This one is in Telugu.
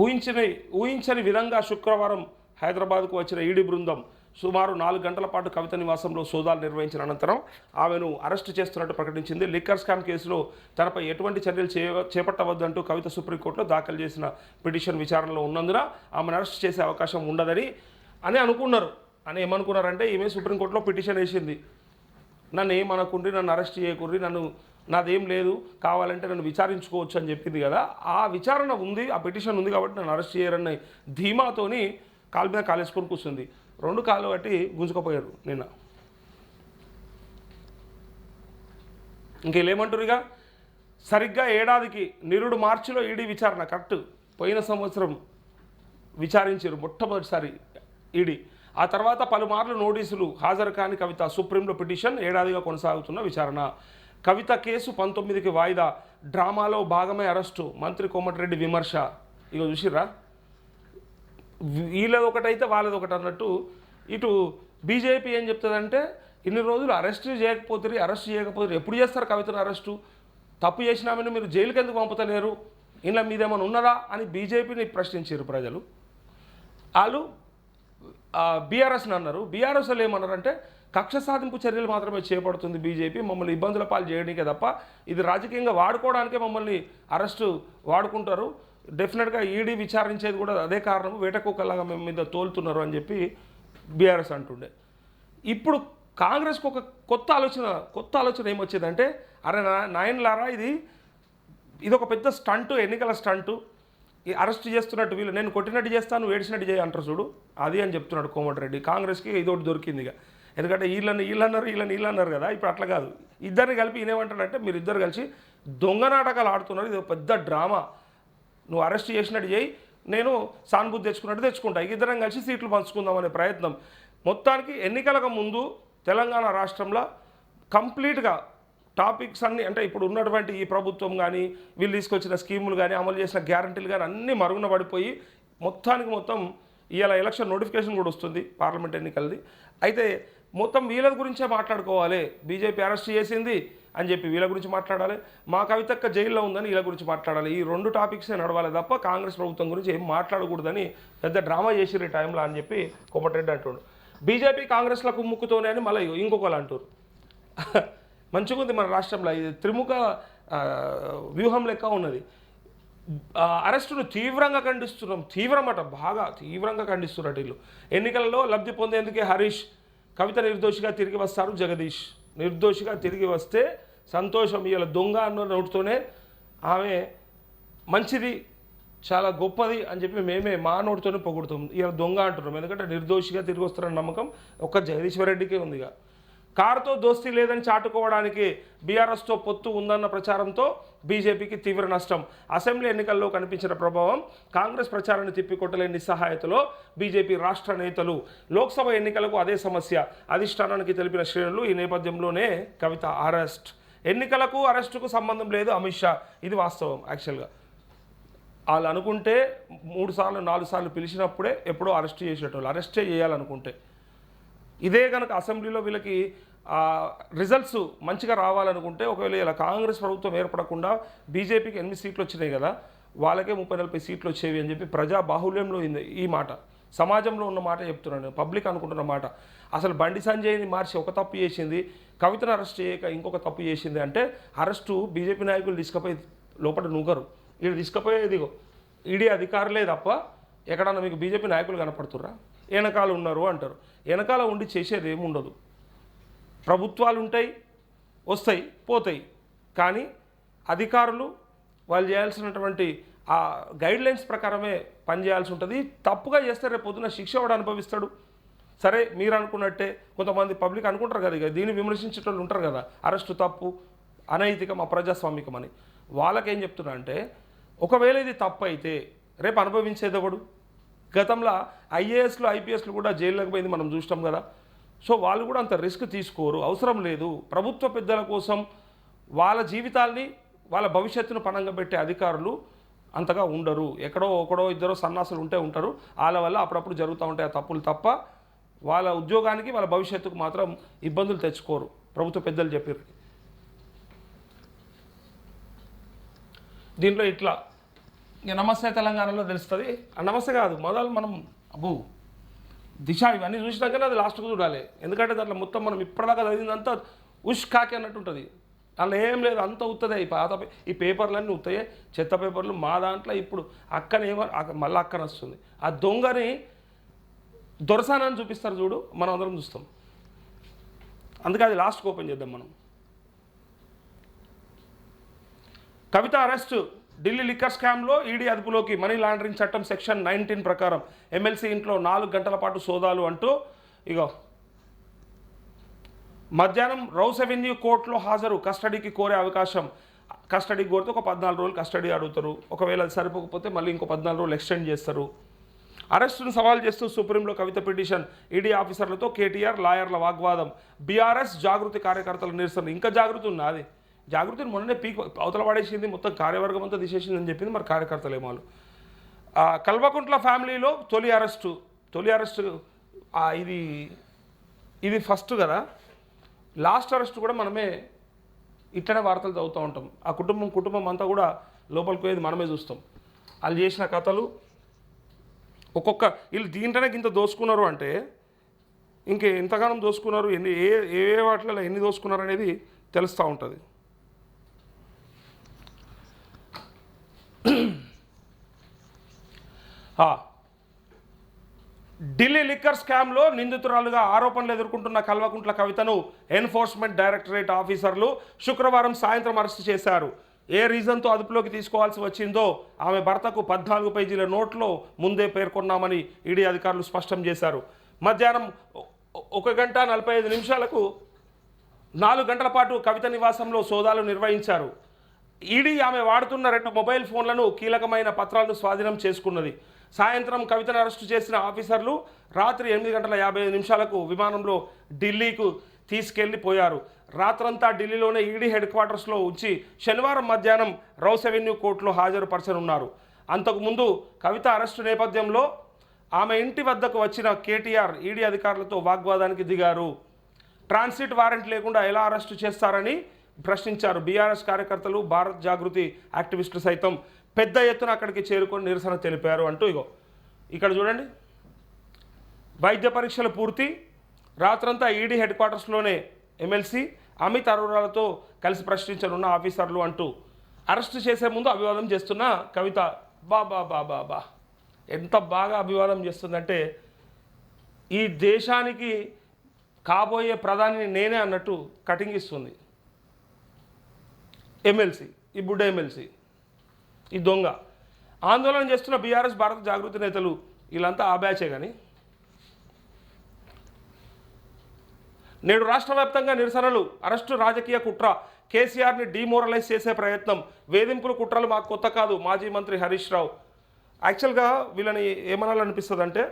ఊహించని ఊహించని విధంగా శుక్రవారం హైదరాబాద్కు వచ్చిన ఈడీ బృందం సుమారు నాలుగు గంటల పాటు కవిత నివాసంలో సోదాలు నిర్వహించిన అనంతరం ఆమెను అరెస్టు చేస్తున్నట్టు ప్రకటించింది. లిక్కర్ స్కామ్ కేసులో తనపై ఎటువంటి చర్యలు చే చేపట్టవద్దంటూ కవిత సుప్రీంకోర్టులో దాఖలు చేసిన పిటిషన్ విచారణలో ఉన్నందున ఆమెను అరెస్ట్ చేసే అవకాశం ఉండదని అని అనుకున్నారు. అని ఏమనుకున్నారంటే ఈమె సుప్రీంకోర్టులో పిటిషన్ వేసింది. నన్ను ఏమనకుండ్రి నన్ను అరెస్ట్ చేయకుండ్రి నన్ను నాదేం లేదు కావాలంటే నన్ను విచారించుకోవచ్చు అని చెప్పింది కదా. ఆ విచారణ ఉంది ఆ పిటిషన్ ఉంది కాబట్టి నన్ను అరెస్ట్ చేయరన్న ధీమాతోని కాలు మీద కాలేసుకొని కూర్చుంది. రెండు కాళ్ళు బట్టి గుంజుకపోయారు నిన్న. ఇంకేమంటారు ఇక సరిగ్గా ఏడాదికి నిరుడు మార్చిలో ఈడీ విచారణ కరెక్ట్. పోయిన సంవత్సరం విచారించారు మొట్టమొదటిసారి ఈడీ. ఆ తర్వాత పలుమార్లు నోటీసులు హాజరు కాని కవిత సుప్రీంలో పిటిషన్ ఏడాదిగా కొనసాగుతున్న విచారణ. కవిత కేసు పంతొమ్మిదికి వాయిదా. డ్రామాలో భాగమే అరెస్టు. మంత్రి కోమటిరెడ్డి విమర్శ. ఇక చూసిర్రా? వీళ్ళది ఒకటైతే వాళ్ళది ఒకటి అన్నట్టు ఇటు బీజేపీ ఏం చెప్తుందంటే ఇన్ని రోజులు అరెస్ట్ చేయకపోతే అరెస్ట్ చేయకపోతే ఎప్పుడు చేస్తారు కవితను అరెస్టు? తప్పు చేసినామని మీరు జైలుకి ఎందుకు పంపుతలేరు? ఇలా మీదేమైనా ఉన్నదా అని బీజేపీని ప్రశ్నించారు ప్రజలు. వాళ్ళు బీఆర్ఎస్ని అన్నారు. బీఆర్ఎస్ వాళ్ళు ఏమన్నారంటే కక్ష సాధింపు చర్యలు మాత్రమే చేపడుతుంది బీజేపీ. మమ్మల్ని ఇబ్బందుల పాలు చేయడానికే తప్ప ఇది రాజకీయంగా వాడుకోవడానికే మమ్మల్ని అరెస్టు వాడుకుంటారు. డెఫినెట్గా ఈడీ విచారించేది కూడా అదే కారణం. వేటకుక్కలాగా మేము మీద తోలుతున్నారు అని చెప్పి బీఆర్ఎస్ అంటుండే. ఇప్పుడు కాంగ్రెస్కి ఒక కొత్త ఆలోచన కొత్త ఆలోచన ఏమొచ్చేదంటే అరే నా నాయనలారా ఇది ఇది ఒక పెద్ద స్టంటు ఎన్నికల స్టంటు. ఈ అరెస్ట్ చేస్తున్నట్టు వీళ్ళు నేను కొట్టినట్టు చేస్తాను వేడిచినట్టు చేయ అంటారు చూడు. అది అని చెప్తున్నాడు కోమటిరెడ్డి. కాంగ్రెస్కి ఇది ఒకటి దొరికింది ఇక ఎందుకంటే వీళ్ళని వీళ్ళు అన్నారు వీళ్ళని వీళ్ళు అన్నారు కదా ఇప్పుడు అట్లా కాదు. ఇద్దరిని కలిపి ఈయనేమంటాడంటే మీరు ఇద్దరు కలిసి దొంగ నాటకాలు ఆడుతున్నారు. ఇది ఒక పెద్ద డ్రామా. నువ్వు అరెస్ట్ చేసినట్టు చేయి నేను సానుభూతి తెచ్చుకున్నట్టు తెచ్చుకుంటా. ఇద్దరం కలిసి సీట్లు పంచుకుందాం అనే ప్రయత్నం. మొత్తానికి ఎన్నికలకు ముందు తెలంగాణ రాష్ట్రంలో కంప్లీట్గా టాపిక్స్ అన్నీ అంటే ఇప్పుడు ఉన్నటువంటి ఈ ప్రభుత్వం కానీ వీళ్ళు తీసుకొచ్చిన స్కీములు కానీ అమలు చేసిన గ్యారంటీలు కానీ అన్నీ మరుగున పడిపోయి మొత్తానికి మొత్తం ఇవాళ ఎలక్షన్ నోటిఫికేషన్ కూడా వస్తుంది పార్లమెంట్ ఎన్నికలది. అయితే మొత్తం వీళ్ళ గురించే మాట్లాడుకోవాలి. బీజేపీ అరెస్ట్ చేసింది అని చెప్పి వీళ్ళ గురించి మాట్లాడాలి. మా కవితక్క జైల్లో ఉందని వీళ్ళ గురించి మాట్లాడాలి. ఈ రెండు టాపిక్సే నడవాలి తప్ప కాంగ్రెస్ ప్రభుత్వం గురించి ఏం మాట్లాడకూడదని పెద్ద డ్రామా చేసిరు ఈ టైంలో అని చెప్పి కోమటిరెడ్డి అంటుండు. బీజేపీ కాంగ్రెస్లకు ముక్కుతోనే అని మళ్ళీ ఇంకొకరు అంటారు మంచిగా ఉంది మన రాష్ట్రంలో. ఇది త్రిముఖ వ్యూహం లెక్క ఉన్నది. అరెస్టును తీవ్రంగా ఖండిస్తున్నాం. తీవ్రమట బాగా తీవ్రంగా ఖండిస్తున్నట్టు వీళ్ళు ఎన్నికలలో లబ్ధి పొందేందుకే హరీష్ కవిత నిర్దోషిగా తిరిగి వస్తారు జగదీష్. నిర్దోషిగా తిరిగి వస్తే సంతోషం ఇలా దొంగ అన్న నోటితోనే ఆమె మంచిది చాలా గొప్పది అని చెప్పి మేమే మా నోటితోనే పొగుడుతాం. ఇలా దొంగ అంటున్నాం. ఎందుకంటే నిర్దోషిగా తిరిగి వస్తారన్న నమ్మకం ఒక్క జగదీశ్వర రెడ్డికే ఉందిగా. కారుతో దోస్తీ లేదని చాటుకోవడానికి బీఆర్ఎస్తో పొత్తు ఉందన్న ప్రచారంతో బీజేపీకి తీవ్ర నష్టం. అసెంబ్లీ ఎన్నికల్లో కనిపించిన ప్రభావం కాంగ్రెస్ ప్రచారాన్ని తిప్పికొట్టలేని నిస్సహాయతలో బీజేపీ రాష్ట్ర నేతలు. లోక్సభ ఎన్నికలకు అదే సమస్య. అధిష్టానానికి తెలిపిన శ్రేణులు ఈ నేపథ్యంలోనే కవిత అరెస్ట్. ఎన్నికలకు అరెస్టుకు సంబంధం లేదు అమిత్ షా. ఇది వాస్తవం యాక్చువల్గా. వాళ్ళు అనుకుంటే మూడు సార్లు నాలుగు సార్లు పిలిచినప్పుడే ఎప్పుడో అరెస్ట్ చేసేటోళ్ళు. అరెస్టే చేయాలనుకుంటే. ఇదే కనుక అసెంబ్లీలో వీళ్ళకి రిజల్ట్స్ మంచిగా రావాలనుకుంటే ఒకవేళ ఇలా కాంగ్రెస్ ప్రభుత్వం ఏర్పడకుండా బీజేపీకి ఎనిమిది సీట్లు వచ్చినాయి కదా వాళ్ళకే ముప్పై నలభై సీట్లు వచ్చేవి అని చెప్పి ప్రజా బాహుల్యంలో ఉంది ఈ మాట. సమాజంలో ఉన్న మాట చెప్తున్నాను పబ్లిక్ అనుకుంటున్న మాట. అసలు బండి సంజయ్ని మార్చి ఒక తప్పు చేసింది కవితను అరెస్ట్ చేయక ఇంకొక తప్పు చేసింది అంటే అరెస్టు బీజేపీ నాయకులు తీసుకపోయి లోపల నూగరు. వీళ్ళు తీసుకుపోయేది ఈడీ అధికారులే తప్ప ఎక్కడన్నా మీకు బీజేపీ నాయకులు కనపడుతుర్రా? వెనకాల ఉన్నారు అంటారు. వెనకాల ఉండి చేసేది ఏముండదు. ప్రభుత్వాలు ఉంటాయి వస్తాయి పోతాయి. కానీ అధికారులు వాళ్ళు చేయాల్సినటువంటి ఆ గైడ్ లైన్స్ ప్రకారమే పనిచేయాల్సి ఉంటుంది. తప్పుగా చేస్తే రేపు పొద్దున శిక్ష వాడు అనుభవిస్తాడు? సరే మీరు అనుకున్నట్టే కొంతమంది పబ్లిక్ అనుకుంటారు కదా ఇక దీన్ని విమర్శించేటోళ్ళు ఉంటారు కదా అరెస్టు తప్పు అనైతికం అప్రజాస్వామికం అని. వాళ్ళకేం చెప్తున్నా అంటే ఒకవేళ ఇది తప్పు అయితే రేపు అనుభవించేదవడు గతంలో ఐఏఎస్లు ఐపీఎస్లు కూడా జైల్లోకి పోయింది మనం చూస్తాం కదా. సో వాళ్ళు కూడా అంత రిస్క్ తీసుకోరు అవసరం లేదు. ప్రభుత్వ పెద్దల కోసం వాళ్ళ జీవితాల్ని వాళ్ళ భవిష్యత్తును పణంగా పెట్టే అధికారులు అంతగా ఉండరు. ఎక్కడో ఒకడో ఇద్దరో సన్నాసులు ఉంటే ఉంటారు. వాళ్ళ వల్ల అప్పుడప్పుడు జరుగుతూ ఉంటాయి ఆ తప్పులు తప్ప వాళ్ళ ఉద్యోగానికి వాళ్ళ భవిష్యత్తుకు మాత్రం ఇబ్బందులు తెచ్చుకోరు. ప్రభుత్వ పెద్దలు చెప్పారు దీంట్లో ఇట్లా ఇక నమస్తే తెలంగాణలో తెలుస్తుంది. ఆ నమస్తే కాదు మొదలు మనం అబ్బు దిశ ఇవన్నీ చూసినాకనే అది లాస్ట్కు చూడాలి. ఎందుకంటే దాంట్లో మొత్తం మనం ఇప్పటిదాకా చదివిందంతా ఉష్ కాకి అన్నట్టు ఉంటుంది. అందులో ఏం లేదు అంత ఉత్తదే. ఈ పాత ఈ పేపర్లన్నీ ఉత్తయే చెత్త పేపర్లు మా దాంట్లో ఇప్పుడు అక్కనేమో అక్క- మళ్ళీ అక్కన వస్తుంది. ఆ దొంగని దొరసానని చూపిస్తారు చూడు మనం అందరం చూస్తాం. అందుకే అది లాస్ట్కి ఓపెన్ చేద్దాం మనం. కవిత అరెస్ట్ ఢిల్లీ లిక్కర్ స్కామ్లో ఈడీ అదుపులోకి మనీ లాండరింగ్ చట్టం సెక్షన్ నైన్టీన్ ప్రకారం ఎమ్మెల్సీ ఇంట్లో నాలుగు గంటల పాటు సోదాలు అంటూ ఇగో మధ్యాహ్నం రౌస్ అవెన్యూ కోర్టులో హాజరు కస్టడీకి కోరే అవకాశం. కస్టడీ కోరితే ఒక పద్నాలుగు రోజులు కస్టడీ అడుగుతారు. ఒకవేళ అది సరిపోకపోతే మళ్ళీ ఇంకో పద్నాలుగు రోజులు ఎక్స్టెండ్ చేస్తారు. అరెస్టును సవాల్ చేస్తూ సుప్రీంలో కవిత పిటిషన్. ఈడీ ఆఫీసర్లతో కేటీఆర్ లాయర్ల వాగ్వాదం. బీఆర్ఎస్ జాగృతి కార్యకర్తల నిరసన. ఇంకా జాగృతి ఉన్నది జాగృతిని మొన్ననే పీక్ అవతల పడేసింది మొత్తం కార్యవర్గం అంతా తీసేసిందని చెప్పింది మరి కార్యకర్తలు ఏమాలు వాళ్ళు. కల్వకుంట్ల ఫ్యామిలీలో తొలి అరెస్టు తొలి అరెస్టు ఇది ఇది ఫస్ట్ కదా. లాస్ట్ అరెస్ట్ కూడా మనమే ఇట్లనే వార్తలు చదువుతూ ఉంటాం. ఆ కుటుంబం కుటుంబం అంతా కూడా లోపలికి పోయేది మనమే చూస్తాం. వాళ్ళు చేసిన కథలు ఒక్కొక్క వీళ్ళు దీంట్లోనే ఇంత దోసుకున్నారు అంటే ఇంకే ఎంతగానం దోసుకున్నారు ఎన్ని ఏ ఏ ఏ వాటిలలో ఎన్ని దోసుకున్నారు అనేది తెలుస్తూ ఉంటుంది ఆ. ఢిల్లీ లిక్కర్ స్కామ్లో నిందితురాలుగా ఆరోపణలు ఎదుర్కొంటున్న కల్వకుంట్ల కవితను ఎన్ఫోర్స్మెంట్ డైరెక్టరేట్ ఆఫీసర్లు శుక్రవారం సాయంత్రం అరెస్టు చేశారు. ఏ రీజన్తో అదుపులోకి తీసుకోవాల్సి వచ్చిందో ఆమె భర్తకు పద్నాలుగు పేజీల నోట్లో ముందే పేర్కొన్నామని ఈడీ అధికారులు స్పష్టం చేశారు. మధ్యాహ్నం ఒక గంట నలభై ఐదు నిమిషాలకు నాలుగు గంటల పాటు కవిత నివాసంలో సోదాలు నిర్వహించారు. ఈడీ ఆమె వాడుతున్న రెండు మొబైల్ ఫోన్లను కీలకమైన పత్రాలను స్వాధీనం చేసుకున్నది. సాయంత్రం కవితను అరెస్టు చేసిన ఆఫీసర్లు రాత్రి ఎనిమిది గంటల యాభై ఐదు నిమిషాలకు విమానంలో ఢిల్లీకు తీసుకెళ్ళిపోయారు. రాత్రంతా ఢిల్లీలోనే ఈడీ హెడ్ క్వార్టర్స్లో ఉంచి శనివారం మధ్యాహ్నం రౌస్ అవెన్యూ కోర్టులో హాజరుపరచనున్నారు. అంతకుముందు కవిత అరెస్టు నేపథ్యంలో ఆమె ఇంటి వద్దకు వచ్చిన కేటీఆర్ ఈడీ అధికారులతో వాగ్వాదానికి దిగారు. ట్రాన్సిట్ వారెంట్ లేకుండా ఎలా అరెస్టు చేస్తారని ప్రశ్నించారు. బీఆర్ఎస్ కార్యకర్తలు భారత్ జాగృతి యాక్టివిస్టులు సైతం పెద్ద ఎత్తున అక్కడికి చేరుకొని నిరసన తెలిపారు అంటూ ఇగో ఇక్కడ చూడండి. వైద్య పరీక్షలు పూర్తి రాత్రంతా ఈడీ హెడ్ క్వార్టర్స్లోనే ఎమ్మెల్సీ అమిత్ అరోరాలతో కలిసి ప్రశ్నించనున్న ఆఫీసర్లు అంటూ అరెస్టు చేసే ముందు అభివాదం చేస్తున్న కవిత బా బా బా బా బా. ఎంత బాగా అభివాదం చేస్తుందంటే ఈ దేశానికి కాబోయే ప్రధాని నేనే అన్నట్టు కటింగ్ ఇస్తుంది. ఎమ్మెల్సీ ఈ బుడ్డ ఎమ్మెల్సీ. ఈ దొంగ. ఆందోళన చేస్తున్న బీఆర్ఎస్ భారత జాగృతి నేతలు వీళ్ళంతా ఆ బ్యాచే కానీ నేడు రాష్ట్ర వ్యాప్తంగా నిరసనలు అరెస్టు రాజకీయ కుట్ర. కేసీఆర్ని డీమోరలైజ్ చేసే ప్రయత్నం. వేధింపులు కుట్రలు మాకు కొత్త కాదు మాజీ మంత్రి హరీష్ రావు. యాక్చువల్గా వీళ్ళని ఏమనాలనిపిస్తుంది అంటే